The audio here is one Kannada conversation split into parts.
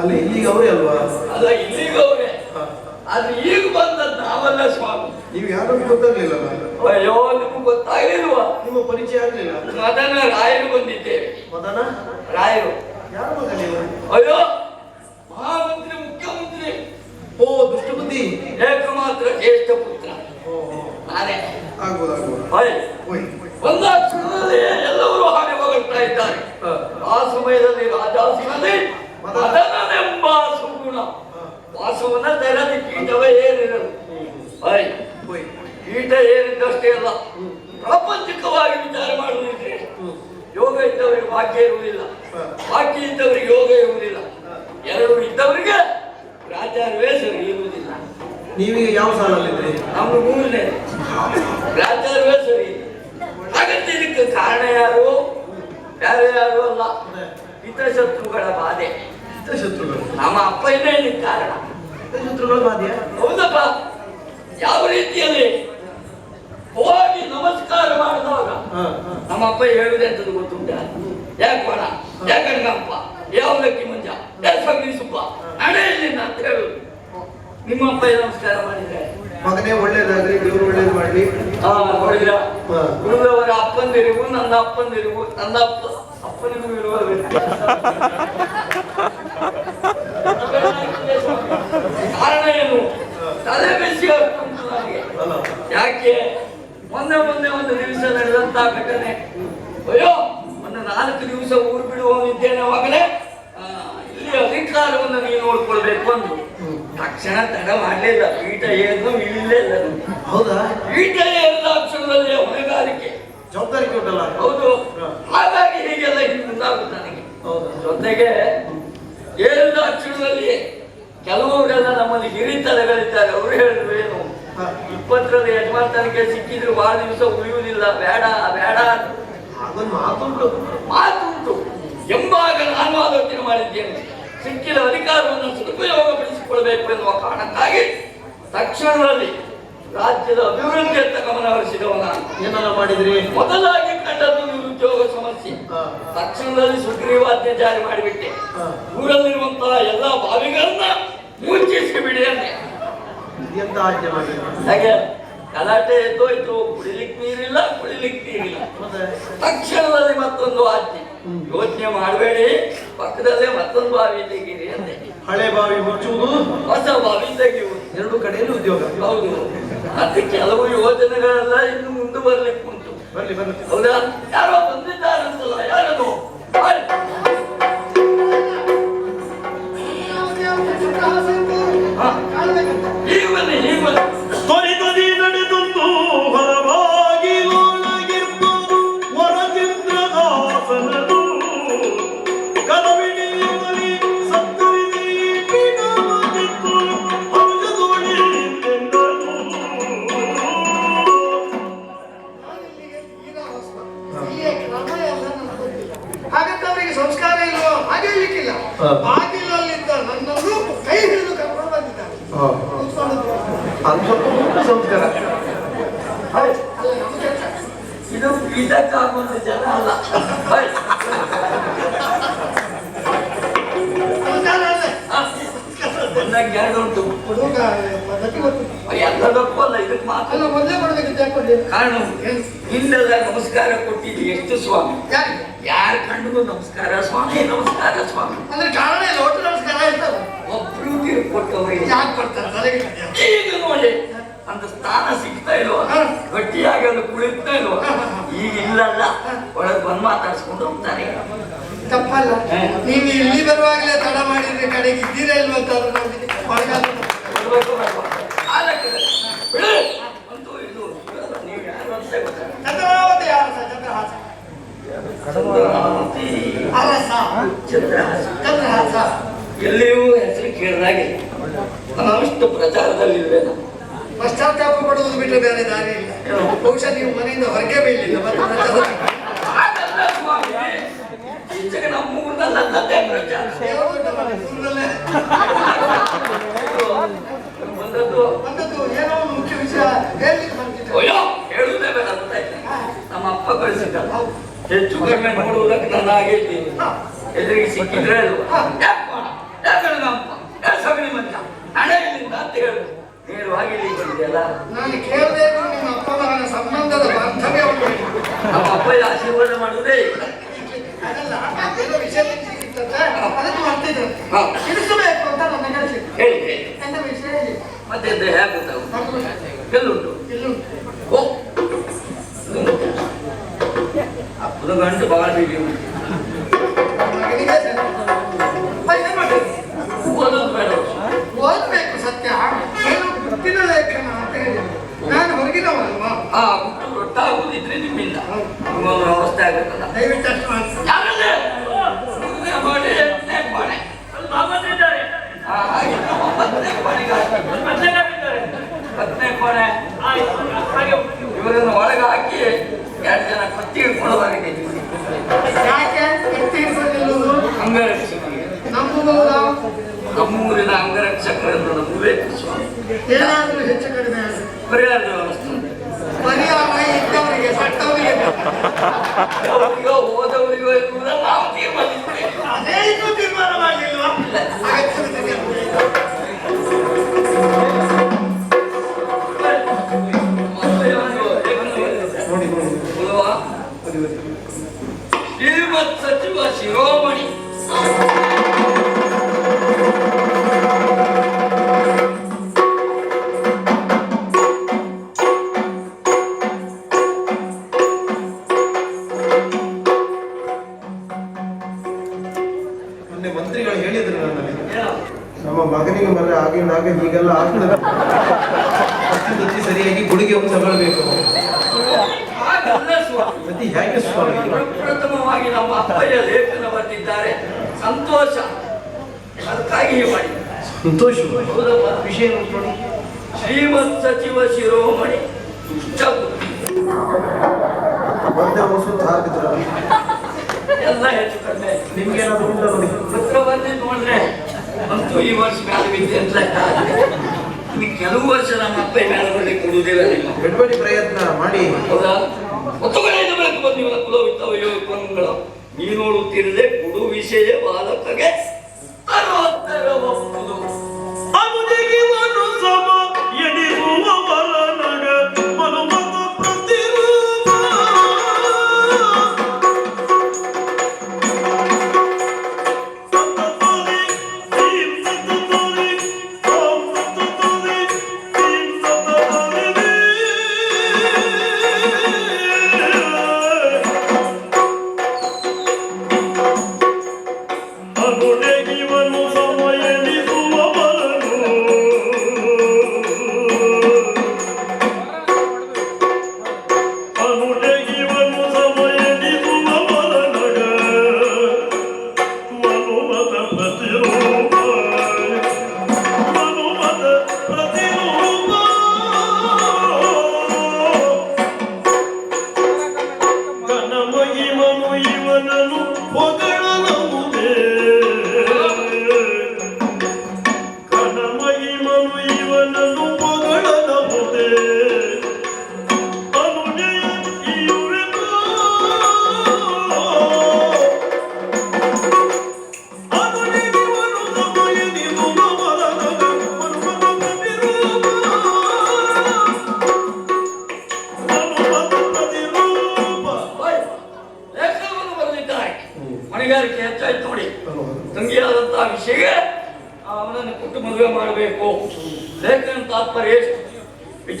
ಅಲ್ಲಿ ಇಲ್ಲಿಗೆ ಅವರೇ ಅಲ್ವಾ? ಅಲ್ಲ ಇಲ್ಲಿಗೆ ಅವರೇ. ಆದ್ರೆ ಈಗ ಬಂದದ್ದು ನಾವಲ್ಲ ಸ್ವಾಮಿ. ನೀವು ಯಾರು ಗೊತ್ತಾಗ್ಲಿಲ್ಲ ಅಯ್ಯೋ ನಿಮ್ಗೆ ಗೊತ್ತಾಗ್ಲಿಲ್ವ? ನಿಮ್ಮ ಪರಿಚಯ ಆಗ್ಲಿಲ್ಲ? ಮದನ ರಾಯರು ಬಂದಿದ್ದೇವೆ. ಮದನ? ರಾಯರು. ಯಾರು ಮಗ ನೀವು ಅಯ್ಯೋ ಮಹಾಮಂತ್ರಿ ಮುಖ್ಯಮಂತ್ರಿ. ಓ ದುಷ್ಟಪತಿ ಏಕಮಾತ್ರ ಜ್ಯೇಷ್ಠ ಪುತ್ರ. ನಾನೇ. ಆಗ್ಬೋದು ಆಗ್ಬೋದು. ಅಯ್ಯ ಒಂದ ಕ್ಷಣದಲ್ಲಿ ಎಲ್ಲರೂ ಹಾಗೆ ಹೋಗ್ತಾ ಇದ್ದಾರೆ. ಆ ಸಮಯದಲ್ಲಿ ರಾಜಾಸಿನಲ್ಲಿ ಮದನ. ಮದನನೆಂಬ ಸುಗುಣ ವಾಸವನ ತೆರದಿ ಕೀಟವ ಏರಿರಲು ಕೀಟ ಏರಿದ್ದಷ್ಟೇ ಅಲ್ಲ ಪ್ರಾಪಂಚಿಕವಾಗಿ ವಿಚಾರ ಮಾಡುವುದಿದ್ರೆ. ಯೋಗ ಇದ್ದವರಿಗೆ ವಾಕ್ಯ ಇರುವುದಿಲ್ಲ. ವಾಕ್ಯ ಇದ್ದವರಿಗೆ ಯೋಗ ಇರುವುದಿಲ್ಲ. ಎರಡು ಇದ್ದವರಿಗೆ ಪ್ರಾಚಾರ್ಯವೇ ಸರಿ ಇರುವುದಿಲ್ಲ. ನೀವೀಗ ಯಾವ ಸಾಲಲ್ಲಿದ್ದೀರಿ? ನಮ್ಮ ಮೂರನೇ ಪ್ರಾಚಾರ್ಯವೇ ಸರಿ. ಹಾಗಂತ ಇದಕ್ಕೆ ಕಾರಣ ಯಾರು? ಬೇರೆ ಯಾರು ಅಲ್ಲ? ಹಿತಶತ್ರುಗಳ ಬಾಧೆ. ಶತ್ರುಗಳು. ನಮ್ಮ ಅಪ್ಪನೇ ಇದಕ್ಕೆ ಕಾರಣ. ಶತ್ರುಗಳು ಬಾದ್ಯಾ ಹೌದಪ್ಪ. ಯಾವ ರೀತಿಯಲ್ಲಿ ಹೋಗಿ ನಮಸ್ಕಾರ ಹ. ನಮ್ಮ ಅಪ್ಪ ಹೇಳುವುದೆಂತದ್ದು ಗೊತ್ತುಂಟ? ಯಾಕೆ ಬಣ ಯಾಕೆ ಅಪ್ಪ ಯಾವ ಲಕ್ಕಿ ಮಂಜ? ಸಗಣಿ ಸುಬ್ಬ ನಡೆಯಲಿಲ್ಲ ಅಂತ ಹೇಳುದು. ನಿಮ್ಮ ಅಪ್ಪ ನಮಸ್ಕಾರ ಮಾಡಿದ್ರೆ ಮಗನೇ ಒಳ್ಳೇದಾಗ್ಲಿ ದೇವ್ರು ಒಳ್ಳೇದು ಮಾಡ್ಲಿ. ನೋಡಿದ್ರ. ಗುರುದವರ ಅಪ್ಪಂದಿರಿಗೂ ನನ್ನ ಅಪ್ಪಂದಿರಿಗೂ ನನ್ನ ಅಪ್ಪ ಅಪ್ಪನಿಗೂ ಇರುವ ಕಾರಣ ಏನು? ತಲೆ ಬೆಸಿ ಯಾಕೆ? ಮೊನ್ನೆ ಮೊನ್ನೆ ಒಂದು ದಿವಸ ನಡೆದಂತ ಘಟನೆ. ಅಯ್ಯೋ ಒಂದು ನಾಲ್ಕು ದಿವಸ ಊರು ಬಿಡುವವನಿದ್ದೇನೆ ಅವಾಗಲೇ ಆ, ಇಲ್ಲಿ ಅಧಿಕಾರವನ್ನು ನೀವು ನೋಡ್ಕೊಳ್ಬೇಕು ಅಂದು ತಕ್ಷಣ ತಡ ಮಾಡಲಿಲ್ಲ. ಪೀಠ ಏನು ಇಲ್ಲೇ ಇಲ್ಲ. ಹೌದಾ? ಪೀಠ ಎಲ್ಲ ಅಕ್ಷರದಲ್ಲಿ ಹೊಣೆಗಾರಿಕೆ. ಜವಾಬ್ದಾರಿ ಉಂಟಲ್ಲ? ಹೌದು. ಹಾಗಾಗಿ ಹೀಗೆಲ್ಲ ಹಿಂದೆ ಮುಂದಾಗುತ್ತೆ ನನಗೆ. ಹೌದು? ಜೊತೆಗೆ ಎಲ್ಲ ಅಕ್ಷರದಲ್ಲಿ ಕೆಲವರೆಲ್ಲ ನಮ್ಮಲ್ಲಿ ಹಿರಿತಲೆಗಳಿದ್ದಾರೆ ಅವರು ಹೇಳಿದ್ರು ಏನು. ಇಪ್ಪತ್ತರಲ್ಲಿ ಯಜಮಾನತನಕ್ಕೆ ಸಿಕ್ಕಿದ್ರು ಬಹಳ ದಿವಸ ಉಳಿಯುವುದಿಲ್ಲ. ಬೇಡ ಬೇಡ. ಅದೊಂದು ಮಾತುಂಟು. ಮಾತುಂಟು. ಎಂಬಾಗ ನಾನು ಆಲೋಚನೆ ಮಾಡಿದ್ದೇನೆ. ಸಿಕ್ಕಿದ ಅಧಿಕಾರವನ್ನು ಸದುಪಯೋಗಪಡಿಸಿಕೊಳ್ಳಬೇಕು ಎನ್ನುವ ಕಾರಣಕ್ಕಾಗಿ ತಕ್ಷಣದಲ್ಲಿ ರಾಜ್ಯದ ಅಭಿವೃದ್ಧಿಯತ್ತ ಗಮನ ಹರಿಸಿದವನ ಏನನ್ನ ಮಾಡಿದ್ರಿ? ಮೊದಲಾಗಿ ಕಂಡದ್ದು ನಿರುದ್ಯೋಗ ಸಮಸ್ಯೆ. ತಕ್ಷಣದಲ್ಲಿ ಸುಗ್ರೀವಾಜ್ಞೆ ಜಾರಿ ಮಾಡಿಬಿಟ್ಟೆ. ಊರಲ್ಲಿರುವಂತಹ ಎಲ್ಲ ಬಾವಿಗಳನ್ನ ಮುಚ್ಚಿಸಿ ಬಿಡಿ ಅಂತೆ ಹಾಗೆ? ಗಲಾಟೆ ಎದ್ದೋಯ್ತು ಕುಡಿಲಿಕ್ಕೆ ನೀರಿಲ್ಲ ಕುಡಿಲಿಕ್ಕೆ ನೀರಿಲ್ಲ ಮತ್ತೆ ತಕ್ಷಣದಲ್ಲಿ ಮತ್ತೊಂದು ಆಚೆ. ಯೋಚನೆ ಮಾಡಬೇಡಿ ಪಕ್ಕದಲ್ಲೇ ಮತ್ತೊಂದು ಬಾವಿ ತೆಗೀರಿ ಅಂದೆ ಹಳೆ ಬಾವಿ ಮುಚ್ಚುವುದು ಹೊಸ ಬಾವಿ ತೆಗೆಯುವುದು ಎರಡು ಕಡೆಯಲ್ಲಿ ಉದ್ಯೋಗ ಹೌದು ಅದಕ್ಕೆ ಕೆಲವು ಯೋಜನೆಗಳೆಲ್ಲ ಇನ್ನು ಮುಂದೆ ಬರ್ಲಿಕ್ಕೆ ಉಂಟು ಬರ್ಲಿ ಬರ್ಲಿ ಹೌದಾ ಯಾರೋ ಬಂದಿದ್ದಾರಂತಲ್ಲ ಯಾರದು. ಇದು ಇದಕ್ಕಾಗುವಂತ ಜನ ಅಲ್ಲ. ಒಂದಾಗಿ ಎರಡು ಉಂಟು. ಎಲ್ಲದಕ್ಕೂ ಅಲ್ಲ ಇದಕ್ಕೆ ಮಾತ್ರ? ಕಾರಣ ಹಿಂದೆಲ್ಲ ನಮಸ್ಕಾರ ಕೊಟ್ಟಿದ್ದು ಎಷ್ಟು ಸ್ವಾಮಿ? ಯಾರ ಕಂಡು ನಮಸ್ಕಾರ ಸ್ವಾಮಿ ನಮಸ್ಕಾರ ಸ್ವಾಮಿ. ಅಂದ್ರೆ ಕಾರಣ ಇಲ್ಲ ಒಟ್ಟು ನಮಸ್ಕಾರ ಇರ್ತದೆ ಒಬ್ರು ಕೊಟ್ಟವ್ರಿಗೆ ಯಾಕೆ ಕೊಡ್ತಾರೆ? ಈಗ ನೋಡಿ. ಅಂತ ಸ್ಥಾನ ಸಿಗ್ತಾ ಇಲ್ವಾ? ಗಟ್ಟಿಯಾಗಿ ಅಲ್ಲಿ ಕುಳಿತಾ ಇಲ್ವಾ. ಈಗ ಇಲ್ಲಲ್ಲ. ಒಳಗೆ ಬಂದು ಮಾತಾಡ್ಸ್ಕೊಂಡು ಹೋಗ್ತಾರೆ. ತಪ್ಪಲ್ಲ. ನೀವು ಇಲ್ಲಿ ಬರುವಾಗಲೇ ತಡ ಮಾಡಿದ್ರೆ ಕಡೆಗೆ ಇದ್ದೀರಾ ಇಲ್ವ ಅಂತ ಎಲ್ಲಿಯೂ ಹೆಸರು ಕೇಳಿದಾಗೆ ನಾನು ಪ್ರಚಾರದಲ್ಲಿ ಪಡುವುದು ಬಿಟ್ಟರೆ ಬೇರೆ ದಾರಿ ಇಲ್ಲ. ಬಹುಶಃ ನೀವು ಮನೆಯಿಂದ ಹೊರಗೆ ಬೀಳಿಲ್ಲ ನಮ್ಮ ಬಂದದ್ದು. ಏನೋ ಒಂದು ಮುಖ್ಯ ವಿಷಯ ಹೇಳಲಿಕ್ಕೆ ಬಂದಿದ್ದೆ. ಹೇಳುವುದೇ ಬೇಡ ಅಪ್ಪ ನಮ್ಮ ಕಳಿಸಿದ್ದ ಹೆಚ್ಚು ಕಡಿಮೆ ನೋಡುವುದಕ್ಕೆ ನನ್ನ ಇದ್ದೀನಿ ಎದುರಿಗೆ ಸಿಕ್ಕಿದ್ರೆ ನಾನು ಕೇಳದೆ ನಿಮ್ಮ ಸಂಬಂಧದ ಬಾಂಧವ್ಯ ನಮ್ಮ ಅಪ್ಪ ಆಶೀರ್ವಾದ ಮಾಡುವುದೇ. ಅದಲ್ಲ ವಿಷಯ ಅದನ್ನು. ತಿಳಿಸಬೇಕು ಅಂತ ನನ್ನ ಕೆಲಸ ಹೇಳಿ ಹೇಳಿ. ಎಂತ ವಿಷಯ ಹೇಳಿ? ಮತ್ತೆ ಎಂತ ಹೇಗೆ ಗೊತ್ತಾಗುತ್ತೆ ನಮ್ಮ ಎಲ್ಲುಂಟು ಓ. ಅಪ್ಪನ ಗಂಟು ಬಹಳ ಬಿಗಿ ಉಂಟು. ಆ ಹುಟ್ಟು ರೊಟ್ಟಾಗುವುದಿದ್ರೆ ನಿಮ್ಮಿಂದ ನಿಮ್ಮೊಂದು ಅವಸ್ಥೆ ಆಗುತ್ತಲ್ಲ. ದಯವಿಟ್ಟು ಅಷ್ಟು ಮಾಡಿ ಕೊನೆಗೆ ಪತ್ನಿ ಕೊನೆ ಇವರನ್ನು ಒಳಗೆ ಹಾಕಿ ಎರಡು ಜನ ಕತ್ತಿ ಹಿಡ್ಕೊಳ್ಳೋದಾಗಿದೆ ನಂಬಬಹುದಾ ನಮ್ಮೂರಿನ ಅಂಗರಕ್ಷಕರನ್ನು ನಂಬಬೇಕು ಸ್ವಾಮಿ ಏನಾದರೂ ಹೆಚ್ಚು ಕಡಿಮೆ ಪರಿಹಾರದ ವ್ಯವಸ್ಥೆ. 都这个，都个，我都这个，我的老听不。ಆಗಿಂದಾಗ ಹೀಗೆಲ್ಲ ಆಗ್ತದೆ. ಸರಿಯಾಗಿ ಗುಳಿಗೆ ಒಂದು ತಗೊಳ್ಬೇಕು. ಮತ್ತೆ ಹೇಗೆ ಸ್ವಾಮಿ? ಪ್ರಪ್ರಥಮವಾಗಿ ನಮ್ಮ ಅಪ್ಪಯ್ಯ ಲೇಖನ ಬರೆದಿದ್ದಾರೆ. ಸಂತೋಷ. ಅದಕ್ಕಾಗಿ ಮಾಡಿ. ಸಂತೋಷ ಹೌದಪ್ಪ ವಿಷಯ ನೋಡಿ ಶ್ರೀಮತ್ ಸಚಿವ ಶಿರೋಮಣಿ. ಮತ್ತೆ ಹಾಕಿದ್ರ ಎಲ್ಲ ಹೆಚ್ಚು ಕಡಿಮೆ ನಿಮ್ಗೆ ಏನಾದ್ರು ಉಂಟ ನೋಡಿ ಪತ್ರ ಬಂದು ಅಂತೂ ಈ ವರ್ಷ ಮೇಲೆ ಬಿದ್ದೆ ಅಂತ. ಕೆಲವು ವರ್ಷ ನಮ್ಮ ಮೇಲೆ ಕೊಡುವುದಿಲ್ಲ ನೀವು ಪ್ರಯತ್ನ ಮಾಡಿ. ಹೌದಾ? ಒತ್ತುಗಳಿಂದ ಬೆಳಕು ನೀ ನೋಡುತ್ತಿರದೆ ಕೊಡು ವಿಷಯ ಬಾಲಕಗೆ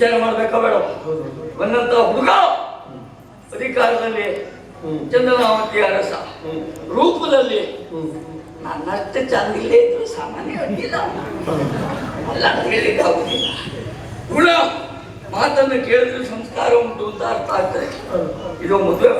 ವಿಚಾರ ಮಾಡ್ಬೇಕಾ ಬೇಡ. ಬಂದಂತ ಹುಡುಗ ಅಧಿಕಾರದಲ್ಲಿ ಚಂದನಾವತಿ ಅರಸ. ರೂಪದಲ್ಲಿ ನನ್ನಷ್ಟು ಚಂದಿಲ್ಲೇ ಇದ್ರು ಸಾಮಾನ್ಯ ಅಡ್ಡಿಲ್ಲ ಅಲ್ಲ ಗುಣ ಮಾತನ್ನು ಕೇಳಿದ್ರೆ ಸಂಸ್ಕಾರ ಉಂಟು ಅಂತ ಅರ್ಥ ಆಗ್ತದೆ. ಇದು ಮದುವೆ.